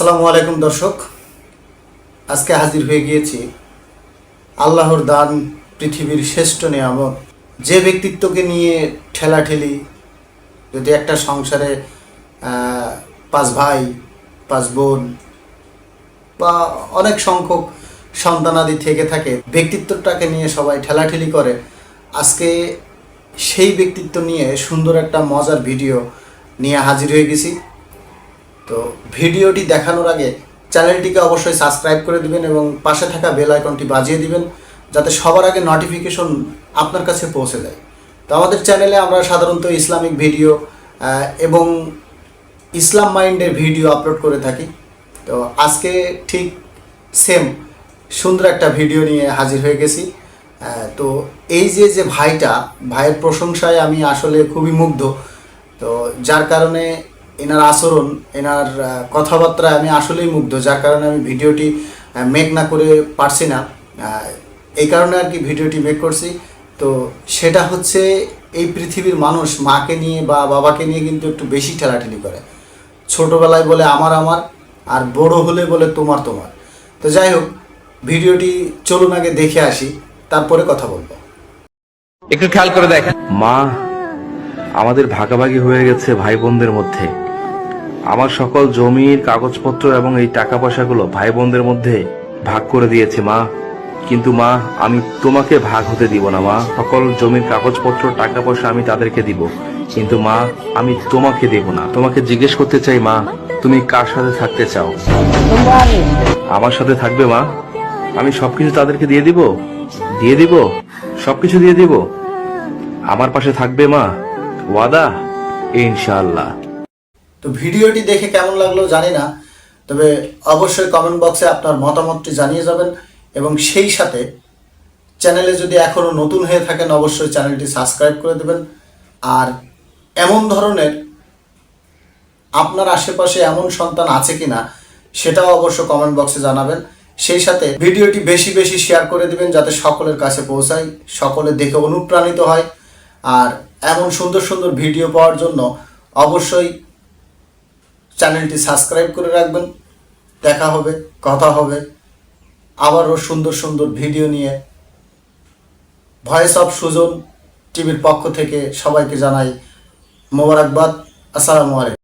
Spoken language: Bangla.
আসসালামু আলাইকুম দর্শক। আজকে হাজির হয়ে গিয়েছি আল্লাহর দান পৃথিবীর শ্রেষ্ঠ নিয়ামত। যে ব্যক্তিত্বকে নিয়ে ঠেলাঠেলি, যদি একটা সংসারে পাঁচ ভাই, পাঁচ বোন বা অনেক সংখ্যক সন্তানাদি থেকে থাকে, ব্যক্তিত্বটাকে নিয়ে সবাই ঠেলাঠেলি করে, আজকে সেই ব্যক্তিত্ব নিয়ে সুন্দর একটা মজার ভিডিও নিয়ে হাজির হয়ে গেছি। তো ভিডিওটি দেখানোর আগে চ্যানেলটিকে অবশ্যই সাবস্ক্রাইব করে দিবেন এবং পাশে থাকা বেল আইকনটি বাজিয়ে দিবেন, যাতে সবার আগে নোটিফিকেশন আপনার কাছে পৌঁছে যায়। তো আমাদের চ্যানেলে আমরা সাধারণত ইসলামিক ভিডিও এবং ইসলাম মাইন্ডের ভিডিও আপলোড করে থাকি। তো আজকে ঠিক সেম সুন্দর একটা ভিডিও নিয়ে হাজির হয়ে গেছি। তো এই যে যে ভাইটা, ভাইয়ের প্রশংসায় আমি আসলে খুবই মুগ্ধ। তো যার কারণে এনার আচরণ এনার কথাবার্তায় আমি আসলেই মুগ্ধ যার কারণে আমি ভিডিওটি মেক না করে পারছি না। আহ, এই কারণে আর কি ভিডিওটি মেক করছি। তো সেটা হচ্ছে এই পৃথিবীর মানুষ মাকে নিয়ে বা বাবাকে নিয়ে কিন্তু একটু বেশি ঠেলাঠেলি করে। ছোটবেলায় বলে আমার আমার আর বড় হলে বলে তোমার তোমার। তো যাই হোক ভিডিওটি চলুন আগে দেখে আসি তারপরে কথা বলব। একটু খেয়াল করে দেখেন। মা আমাদের ভাগাভাগি হয়ে গেছে ভাই বোনদের মধ্যে। আমার সকল জমির কাগজপত্র এবং এই টাকা পয়সাগুলো ভাই বোনদের মধ্যে ভাগ করে দিয়েছে, মা। কিন্তু, মা, আমি তোমাকে ভাগ হতে দিব না, মা। সকল জমির কাগজপত্র টাকা পয়সা আমি তাদেরকে দিব। কিন্তু, মা, আমি তোমাকে দেব না। তোমাকে জিজ্ঞেস করতে চাই, মা, তুমি কার সাথে থাকতে চাও? আমার সাথে থাকবে, মা। আমি সবকিছু তাদেরকে দিয়ে দিব? দিয়ে দিব? সবকিছু দিয়ে দিব? আমার পাশে থাকবে, মা? ওয়াদা? ইনশাআল্লাহ। তো ভিডিওটি দেখে কেমন লাগল জানি না, তবে অবশ্যই কমেন্ট বক্সে আপনার মতামতটি জানিয়ে যাবেন এবং সেই সাথে চ্যানেলে যদি এখনও নতুন হয়ে থাকেন, অবশ্যই চ্যানেলটি সাবস্ক্রাইব করে দেবেন। আর এমন ধরনের আপনার আশেপাশে এমন সন্তান আছে কিনা, সেটাও অবশ্য কমেন্ট বক্সে জানাবেন। সেই সাথে ভিডিওটি বেশি বেশি শেয়ার করে দিবেন যাতে সকলের কাছে পৌঁছায়, সকলে দেখে অনুপ্রাণিত হয়। আর এমন সুন্দর সুন্দর ভিডিও পাওয়ার জন্য অবশ্যই চ্যানেলটি সাবস্ক্রাইব করে রাখবেন। দেখা হবে, কথা হবে। আবারও সুন্দর সুন্দর ভিডিও নিয়ে। ভয়েস অফ সুজন টিভির পক্ষ থেকে সবাইকে জানাই মোবারকবাদ। আসসালামু আলাইকুম।